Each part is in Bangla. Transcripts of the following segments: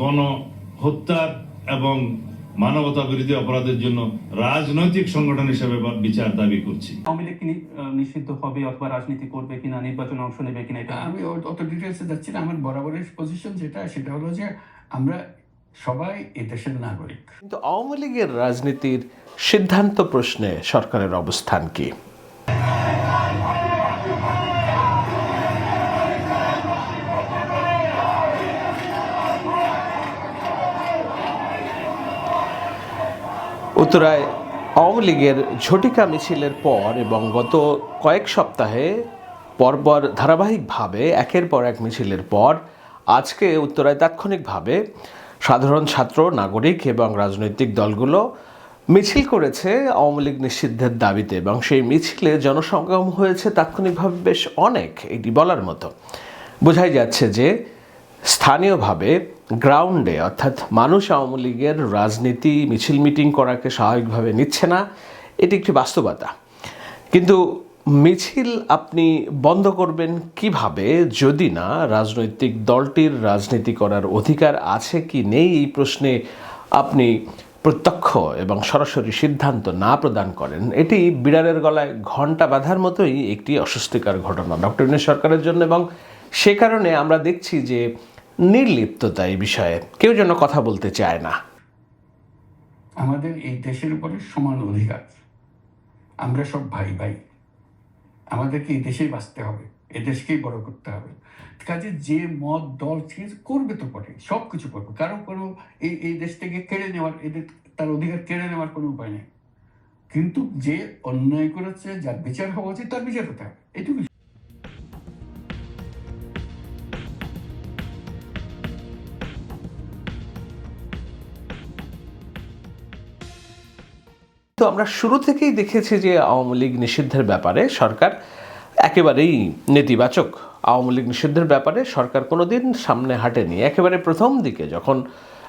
গণহত্যার এবং মানবতা বিরোধী অপরাধের জন্য রাজনৈতিক সংগঠন হিসেবে বা- বিচার দাবি করছি। আওয়ামী লীগ নিষিদ্ধ হবে অথবা রাজনীতি করবে কিনা নির্বাচনে অংশ নেবে কিনা এটা? আমি অত ডিটেলসে যাচ্ছি না। আমার বরাবরের পজিশন যেটা সেটা হলো যে আমরা সবাই এ দেশের নাগরিক। কিন্তু আওয়ামী লীগের রাজনীতির সিদ্ধান্ত প্রশ্নে সরকারের অবস্থান কি? উত্তরায় আওয়ামী লীগের ঝটিকা মিছিলের পর এবং গত কয়েক সপ্তাহে পরপর ধারাবাহিকভাবে, একের পর এক মিছিলের পর, আজকে উত্তরায় তাৎক্ষণিকভাবে সাধারণ ছাত্র, নাগরিক এবং রাজনৈতিক দলগুলো মিছিল করেছে আওয়ামী লীগ নিষিদ্ধের দাবিতে এবং সেই মিছিলে জনসমাগম হয়েছে তাৎক্ষণিকভাবে বেশ অনেক, এটি বলার মতো। বোঝাই যাচ্ছে যে স্থানীয়ভাবে গ্রাউন্ডে অর্থাৎ মানুষ আওয়ামী লীগের রাজনীতি, মিছিল মিটিং করাকে স্বাভাবিকভাবে নিচ্ছে না, এটি একটি বাস্তবতা। কিন্তু মিছিল আপনি বন্ধ করবেন কীভাবে? যদি না, রাজনৈতিক দলটির রাজনীতি করার অধিকার আছে কি নেই? এই প্রশ্নে আপনি প্রত্যক্ষ এবং সরাসরি সিদ্ধান্ত না প্রদান করেন, এটি বিড়ালের গলায় ঘণ্টা বাঁধার মতোই একটি অস্বস্তিকর ঘটনা। ডক্টর সরকারের জন্য এবং সে কারণে আমরা দেখছি যে নির্লিপ্ততা এই বিষয়ে। কেউ যেন কথা বলতে চায় না। আমাদের এই দেশের উপরে সমান অধিকার। আমরা সব ভাই ভাই। আমাদেরকে এই দেশেই বাঁচতে হবে এ দেশকেই বড় করতে হবে। কাজে যে মত, দল ঠিক করবে তো পরে সব কিছু করবে। কারও কোনো এই এই দেশ থেকে কেড়ে নেওয়ার, এদের, তার অধিকার কেড়ে নেওয়ার কোনো উপায় নেই। কিন্তু যে অন্যায় করেছে, যার বিচার হওয়া উচিত, তার বিচার হতে হবে। এটুকু তো আমরা শুরু থেকেই দেখেছি যে আওয়ামী লীগ নিষিদ্ধের ব্যাপারে সরকার একেবারেই নেতিবাচক। আওয়ামী লীগ নিষিদ্ধের ব্যাপারে সরকার কোনোদিন সামনে হাঁটেনি। একেবারে প্রথম দিকে যখন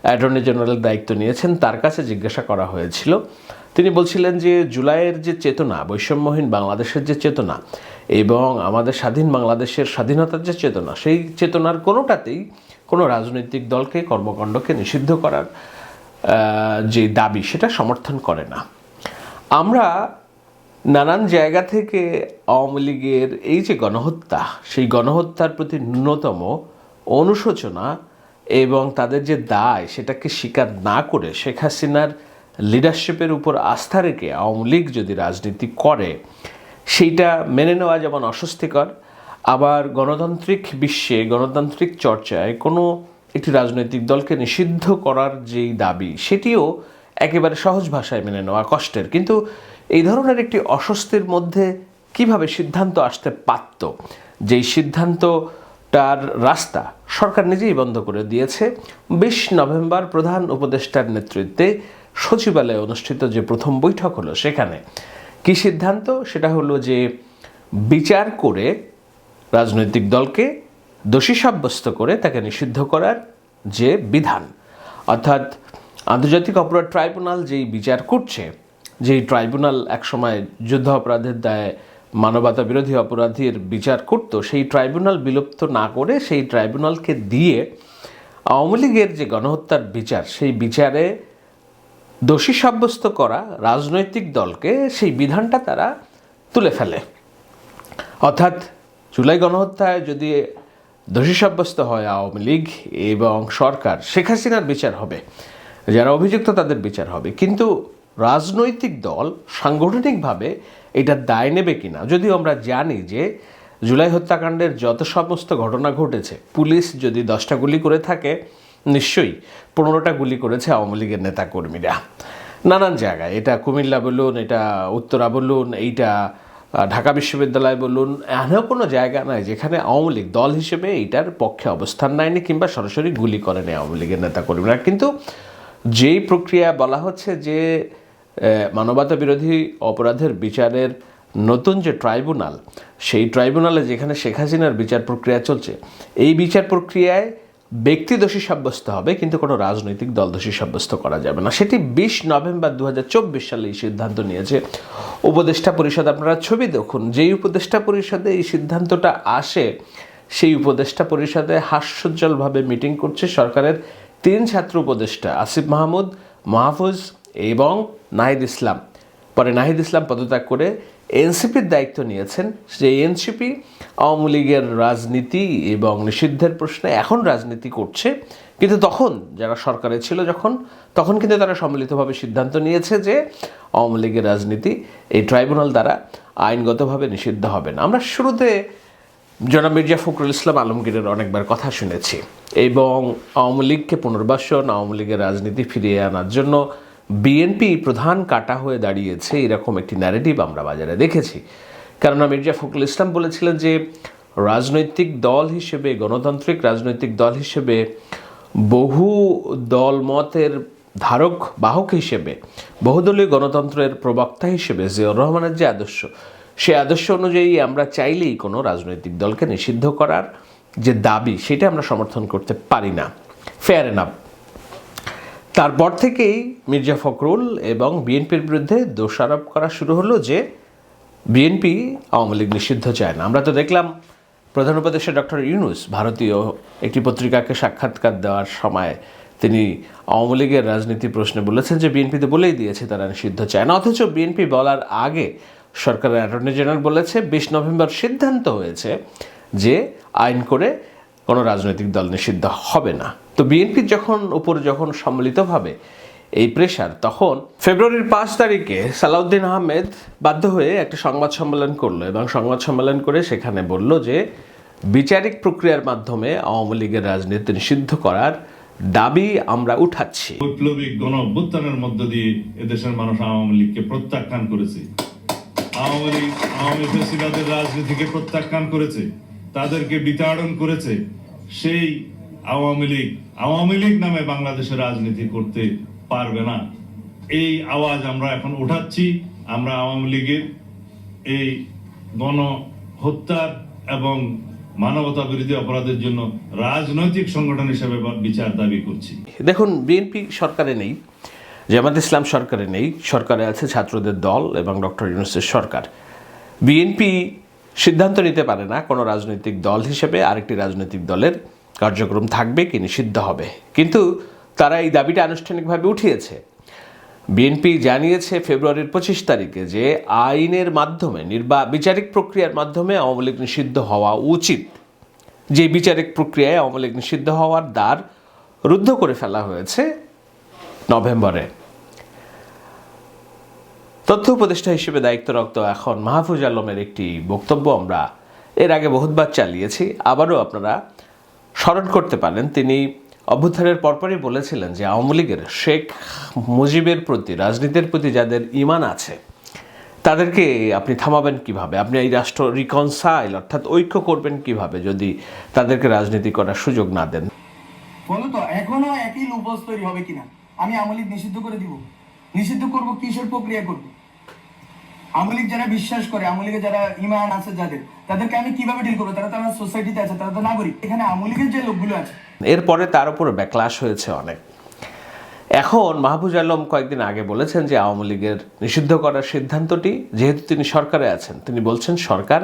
অ্যাটর্নি জেনারেল দায়িত্ব নিয়েছেন, তার কাছে জিজ্ঞাসা করা হয়েছিল। তিনি বলছিলেন যে জুলাইয়ের যে চেতনা, বৈষম্যহীন বাংলাদেশের যে চেতনা এবং আমাদের স্বাধীন বাংলাদেশের স্বাধীনতার যে চেতনা, সেই চেতনার কোনোটাতেই কোনো রাজনৈতিক দলকে, কর্মকাণ্ডকে নিষিদ্ধ করার যে দাবি, সেটা সমর্থন করে না। আমরা নানান জায়গা থেকে আওয়ামী লীগের এই যে গণহত্যা, সেই গণহত্যার প্রতি ন্যূনতম অনুশোচনা এবং তাদের যে দায় সেটাকে স্বীকার না করে শেখ হাসিনার লিডারশিপের উপর আস্থা রেখে আওয়ামী লীগ যদি রাজনীতি করে, সেইটা মেনে নেওয়া যেমন অস্বস্তিকর। আবার গণতান্ত্রিক বিশ্বে, গণতান্ত্রিক চর্চায় কোনো একটি রাজনৈতিক দলকে নিষিদ্ধ করার যেই দাবি, সেটিও একেবারে সহজ ভাষায় মেনে নেওয়া কষ্টের। কিন্তু এই ধরনের একটি অস্বস্তির মধ্যে কীভাবে সিদ্ধান্ত আসতে পারত? যেই সিদ্ধান্তটার রাস্তা সরকার নিজেই বন্ধ করে দিয়েছে। বিশ নভেম্বর প্রধান উপদেষ্টার নেতৃত্বে সচিবালয়ে অনুষ্ঠিত যে প্রথম বৈঠক হলো সেখানে। কি সিদ্ধান্ত? সেটা হলো যে বিচার করে রাজনৈতিক দলকে দোষী সাব্যস্ত করে তাকে নিষিদ্ধ করার যে বিধান, অর্থাৎ আন্তর্জাতিক অপরাধ ট্রাইব্যুনাল যেই বিচার করছে, যেই ট্রাইব্যুনাল একসময় যুদ্ধ অপরাধের দায়ে মানবতা বিরোধী অপরাধীর বিচার করত, সেই ট্রাইব্যুনাল বিলুপ্ত না করে সেই ট্রাইব্যুনালকে দিয়ে আওয়ামী লীগের যে গণহত্যার বিচার, সেই বিচারে দোষী সাব্যস্ত করা রাজনৈতিক দলকে সেই বিধানটা তারা তুলে ফেলে। অর্থাৎ জুলাই গণহত্যায় যদি দোষী সাব্যস্ত হয় আওয়ামী লীগ এবং সরকার, শেখ হাসিনার বিচার হবে। যারা অভিযুক্ত তাদের বিচার হবে। কিন্তু রাজনৈতিক দল সাংগঠনিকভাবে এটার দায় নেবে কিনা, যদিও আমরা জানি যে জুলাই হত্যাকাণ্ডের যত সমস্ত ঘটনা ঘটেছে, পুলিশ যদি দশটা গুলি করে থাকে, নিশ্চয়ই পনেরোটা গুলি করেছে আওয়ামী লীগের নেতাকর্মীরা। নানান জায়গায়, এটা কুমিল্লা বলুন, এটা উত্তরা বলুন, এইটা ঢাকা বিশ্ববিদ্যালয় বলুন, এমন কোনো জায়গা নাই যেখানে আওয়ামী লীগ দল হিসেবে এইটার পক্ষে অবস্থান নেয়নি কিংবা সরাসরি গুলি করেনি আওয়ামী লীগের নেতাকর্মীরা। কিন্তু যেই প্রক্রিয়া বলা হচ্ছে যে মানবতা বিরোধী অপরাধের বিচারের নতুন যে ট্রাইব্যুনাল, সেই ট্রাইব্যুনালে যেখানে শেখ হাসিনার বিচার প্রক্রিয়া চলছে, এই বিচার প্রক্রিয়ায় ব্যক্তি দোষী সাব্যস্ত হবে, কিন্তু কোনো রাজনৈতিক দল দোষী সাব্যস্ত করা যাবে না। সেটি বিশ নভেম্বর দু হাজার চব্বিশ সালে এই সিদ্ধান্ত নিয়েছে। উপদেষ্টা পরিষদ, আপনারা ছবি দেখুন, যেই উপদেষ্টা পরিষদে এই সিদ্ধান্তটা আসে, সেই উপদেষ্টা পরিষদে হাস্যোজ্জ্বলভাবে মিটিং করছে সরকারের তিন ছাত্র উপদেষ্টা আসিফ মাহমুদ, মাহফুজ এবং নাহিদ ইসলাম। পরে নাহিদ ইসলাম পদত্যাগ করে এনসিপির দায়িত্ব নিয়েছেন। সেই এনসিপি আওয়ামী লীগের রাজনীতি এবং নিষিদ্ধের প্রশ্নে এখন রাজনীতি করছে। কিন্তু তখন যারা সরকারে ছিল যখন, তখন কিন্তু তারা সম্মিলিতভাবে সিদ্ধান্ত নিয়েছে যে আওয়ামী লীগের রাজনীতি এই ট্রাইব্যুনাল দ্বারা আইনগতভাবে নিষিদ্ধ হবে না। আমরা শুরুতে জনাব মির্জা ফখরুল ইসলাম আলমগীরের অনেকবার কথা শুনেছি এবং আওয়ামী লীগকে পুনর্বাসন, আওয়ামী লীগের রাজনীতি ফিরিয়ে আনার জন্য বিএনপি প্রধান কাটা হয়ে দাঁড়িয়েছে এরকম একটি ন্যারেটিভ আমরা বাজারে দেখেছি। কেননা মির্জা ফখরুল ইসলাম বলেছিলেন যে, রাজনৈতিক দল হিসেবে, গণতান্ত্রিক রাজনৈতিক দল হিসেবে, বহু দলমতের ধারক, বাহক হিসেবে, বহুদলীয় গণতন্ত্রের প্রবক্তা হিসেবে জিয়াউর রহমানের যে আদর্শ সে আদর্শ অনুযায়ী আমরা চাইলেই কোনো রাজনৈতিক দলকে নিষিদ্ধ করার যে দাবি, সেটা আমরা সমর্থন করতে পারি না। ফেয়ার এনাফ তারপর থেকেই মির্জা ফখরুল এবং বিএনপির বিরুদ্ধে দোষারোপ করা শুরু হলো যে বিএনপি আওয়ামী লীগ নিষিদ্ধ চায় না। আমরা তো দেখলাম প্রধান উপদেষ্টা ডক্টর ইউনুস ভারতীয় একটি পত্রিকাকে সাক্ষাৎকার দেওয়ার সময় তিনি আওয়ামী লীগের রাজনীতি প্রশ্নে বলেছেন যে বিএনপিতে বলেই দিয়েছে তারা নিষিদ্ধ চায় না। অথচ বিএনপি বলার আগে সরকারের অ্যাটর্নি জেনারেল বলেছে, বিশ নভেম্বর সিদ্ধান্ত হয়েছে যে আইন করে কোনো রাজনৈতিক দল নিষিদ্ধ হবে না। তো বিএনপির যখন উপর যখন সম্মিলিতভাবে এই প্রেশার তখন ফেব্রুয়ারির পাঁচ তারিখে সালাউদ্দিন আহমেদ বাধ্য হয়ে একটা সংবাদ সম্মেলন করল এবং সংবাদ সম্মেলন করে সেখানে বলল যে, বিচারিক প্রক্রিয়ার মাধ্যমে আওয়ামী লীগের রাজনীতি নিষিদ্ধ করার দাবি আমরা উঠাচ্ছি। বৈপ্লবিক গণ অভ্যুত্থানের মধ্য দিয়ে এদেশের মানুষ আওয়ামী লীগকে প্রত্যাখ্যান করেছে। আওয়ামী লীগ, আওয়ামী ফেসিবাদের রাজনীতিকে প্রত্যাখ্যান করেছে, তাদেরকে বিতাড়ন করেছে, সেই আওয়ামী লীগ আওয়ামী লীগ নামে বাংলাদেশে রাজনীতি করতে পারবে না। এই আওয়াজ আমরা এখন উঠাচ্ছি। আমরা আওয়ামী লীগের এই গণ হত্যার এবং মানবতা বিরোধী অপরাধের জন্য রাজনৈতিক সংগঠন হিসেবে বিচার দাবি করছি। দেখুন, বিএনপি সরকারে নেই। জামাত ইসলাম সরকারে নেই, সরকারে আছে ছাত্রদের দল এবং ডক্টর ইউনুসের সরকার। বিএনপি সিদ্ধান্ত নিতে পারে না কোনো রাজনৈতিক দল হিসেবে আরেকটি রাজনৈতিক দলের কার্যক্রম থাকবে কি নিষিদ্ধ হবে। কিন্তু তারা এই দাবিটা আনুষ্ঠানিকভাবে উঠিয়েছে। বিএনপি জানিয়েছে ফেব্রুয়ারির পঁচিশ তারিখে যে আইনের মাধ্যমে নির্বা, বিচারিক প্রক্রিয়ার মাধ্যমে আওয়ামী লীগ নিষিদ্ধ হওয়া উচিত। যে বিচারিক প্রক্রিয়ায় আওয়ামী লীগ নিষিদ্ধ হওয়ার দ্বার রুদ্ধ করে ফেলা হয়েছে নভেম্বরে। তথ্য উপদেষ্টা হিসেবে দায়িত্বরত এখন মাহফুজ আলমের একটি বক্তব্য আমরা এর আগে বহুতবার চালিয়েছি। আবারও আপনারা স্মরণ করতে পারেন, তিনি অভ্যুত্থানের পরপরই বলেছিলেন যে আওয়ামী লীগের শেখ মুজিবের প্রতি, রাজনীতির প্রতি যাদের ইমান আছে, তাদেরকে আপনি থামাবেন কীভাবে? আপনি এই রাষ্ট্র রিকনসাইল অর্থাৎ ঐক্য করবেন কীভাবে যদি তাদেরকে রাজনীতি করার সুযোগ না দেন? ফলত এখনও একই লুপস হবে কিনা? আমি আমলিক নিষিদ্ধ করে দিব। নিষিদ্ধ করব, কিসের প্রক্রিয়া করব? আমলিক যারা বিশ্বাস করে আমলিকে যারা ইমান আছে যাদের, তাদেরকে আমি কীভাবে ডিল করব? তারা তো আমার সোসাইটিতে আছে, তারা তো নাগরিক। এখানে আমলিকের যে লোকগুলো আছে। এরপরে তার উপর ব্যাকলাশ হয়েছে অনেক। এখন মাহবুজ আলম কয়েকদিন আগে বলেছেন যে আওয়ামী লীগের নিষিদ্ধ করার সিদ্ধান্তটি, যেহেতু তিনি সরকারে আছেন, তিনি বলছেন সরকার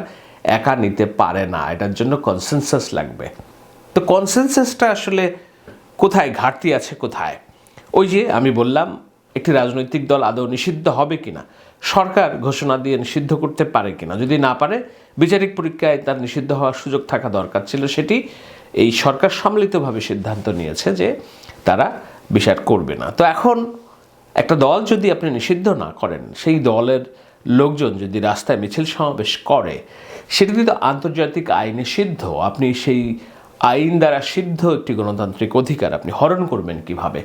একা নিতে পারে না, এটার জন্য কনসেনসাস লাগবে। তো কনসেনসাসটা আসলে কোথায়? ঘাটতি আছে কোথায়? ওই যে আমি বললাম, একটি রাজনৈতিক দল আদৌ নিষিদ্ধ হবে কিনা? সরকার ঘোষণা দিয়ে নিষিদ্ধ করতে পারে কিনা? যদি না পারে, বিচারিক পরীক্ষায় তার নিষিদ্ধ হওয়ার সুযোগ থাকা দরকার ছিল। সেটি এই সরকার সম্মিলিতভাবে সিদ্ধান্ত নিয়েছে যে তারা বিচার করবে না। তো এখন একটা দল যদি আপনি নিষিদ্ধ না করেন, সেই দলের লোকজন যদি রাস্তায় মিছিল সমাবেশ করে, সেটি কিন্তু আন্তর্জাতিক আইনে সিদ্ধ, আপনি সেই আইন দ্বারা সিদ্ধ একটি গণতান্ত্রিক অধিকার আপনি হরণ করবেন কীভাবে?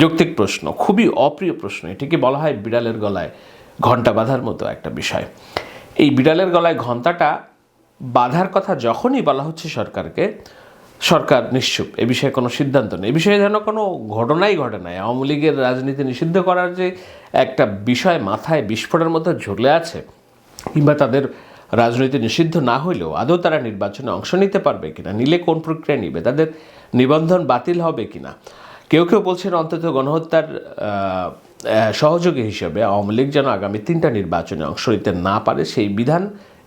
যৌক্তিক প্রশ্ন, খুবই অপ্রিয় প্রশ্ন। এটিকে বলা হয় বিড়ালের গলায় ঘণ্টা বাঁধার মতো একটা বিষয়। এই বিড়ালের গলায় ঘন্টাটা বাধার কথা যখনই বলা হচ্ছে সরকারকে, সরকার নিশ্চুপ। এ বিষয়ে কোনো সিদ্ধান্ত নেই। এ বিষয়ে যেন কোনো ঘটনাই ঘটে নাই। আওয়ামী লীগের রাজনীতি নিষিদ্ধ করার যে একটা বিষয় মাথায় বিস্ফোরণের মতো ঝুলে আছে, কিংবা তাদের রাজনীতি নিষিদ্ধ না হইলেও আদৌ তারা নির্বাচনে অংশ নিতে পারবে কিনা, নিলে কোন প্রক্রিয়া নিবে, তাদের নিবন্ধন বাতিল হবে কিনা। কেউ কেউ বলছেন অন্তত গণহত্যার সহযোগী হিসেবে আওয়ামী লীগ যেন আগামী তিনটা নির্বাচনে অংশ নিতে না পারে, সেই বিধান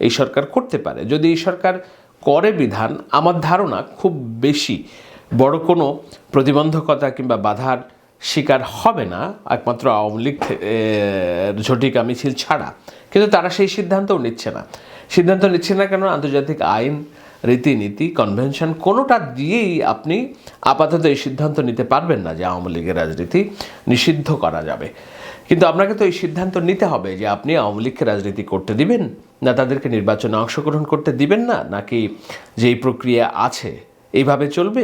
এই সরকার করতে পারে। যদি এই সরকার করে বিধান, আমার ধারণা খুব বেশি বড় কোনো প্রতিবন্ধকতা কিংবা বাধার শিকার হবে না, একমাত্র আওয়ামী লীগ ঝটিকা মিছিল ছাড়া। কিন্তু তারা সেই সিদ্ধান্তও নিচ্ছে না। সিদ্ধান্ত নিচ্ছে না কেন? আন্তর্জাতিক আইন রীতিনীতি কনভেনশন কোনোটা দিয়েই আপনি আপাতত এই সিদ্ধান্ত নিতে পারবেন না যে আওয়ামী লীগের রাজনীতি নিষিদ্ধ করা যাবে। কিন্তু আপনাকে তো এই সিদ্ধান্ত নিতে হবে যে আপনি আওয়ামী লীগকে রাজনীতি করতে দিবেন, না তাদেরকে নির্বাচনে অংশগ্রহণ করতে দিবেন না, নাকি যেই প্রক্রিয়া আছে এইভাবে চলবে?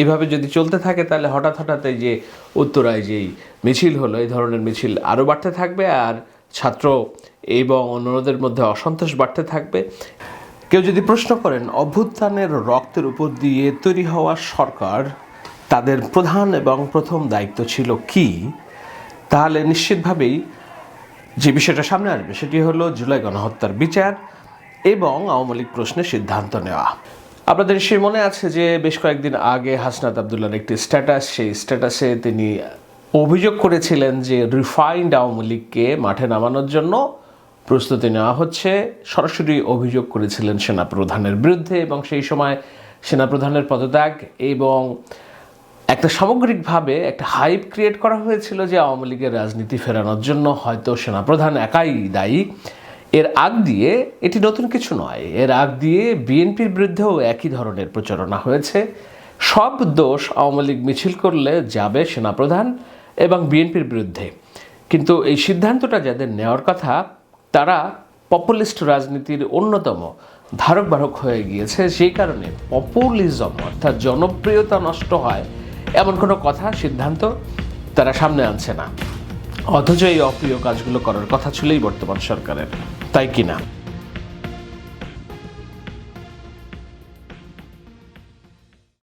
এইভাবে যদি চলতে থাকে তাহলে হঠাৎ হঠাৎ এই যে উত্তরায় যেই মিছিল হলো, এই ধরনের মিছিল আরও বাড়তে থাকবে আর ছাত্র এবং অন্যদের মধ্যে অসন্তোষ বাড়তে থাকবে। কেউ যদি প্রশ্ন করেন, অভ্যুত্থানের রক্তের উপর দিয়ে তৈরি হওয়া সরকার তাদের প্রধান এবং প্রথম দায়িত্ব ছিল কি? তাহলে নিশ্চিতভাবেই যে বিষয়টা সামনে আসবে সেটি হলো জুলাই গণহত্যার বিচার এবং আওয়ামী লীগ প্রশ্নে সিদ্ধান্ত নেওয়া। আপনাদের সে মনে আছে যে বেশ কয়েকদিন আগে হাসনাত আবদুল্লার একটি স্ট্যাটাস, সেই স্ট্যাটাসে তিনি অভিযোগ করেছিলেন যে রিফাইন্ড আওয়ামী লীগকে মাঠে নামানোর জন্য প্রস্তুতি নেওয়া হচ্ছে। সরাসরি অভিযোগ করেছিলেন সেনাপ্রধানের বিরুদ্ধে এবং সেই সময় সেনাপ্রধানের পদত্যাগ এবং একটা সামগ্রিকভাবে একটা হাইপ ক্রিয়েট করা হয়েছিল যে আওয়ামী লীগের রাজনীতি ফেরানোর জন্য হয়তো সেনাপ্রধান একাই দায়ী। এর আগ দিয়ে এটি নতুন কিছু নয়। এর আগ দিয়ে বিএনপির বিরুদ্ধেও একই ধরনের প্রচারণা হয়েছে। সব দোষ আওয়ামী লীগ মিছিল করলে যাবে সেনাপ্রধান এবং বিএনপির বিরুদ্ধে। কিন্তু এই সিদ্ধান্তটা যাদের নেওয়ার কথা তারা পপুলিস্ট রাজনীতির অন্যতম ধারক বাহক হয়ে গিয়েছে। সেই কারণে পপুলিজম অর্থাৎ জনপ্রিয়তা নষ্ট হয় এমন কোনো কথা, সিদ্ধান্ত তারা সামনে আনছে না। অথচ এই অপ্রিয় কাজগুলো করার কথা ছিলই বর্তমান সরকারের। তাই কি না?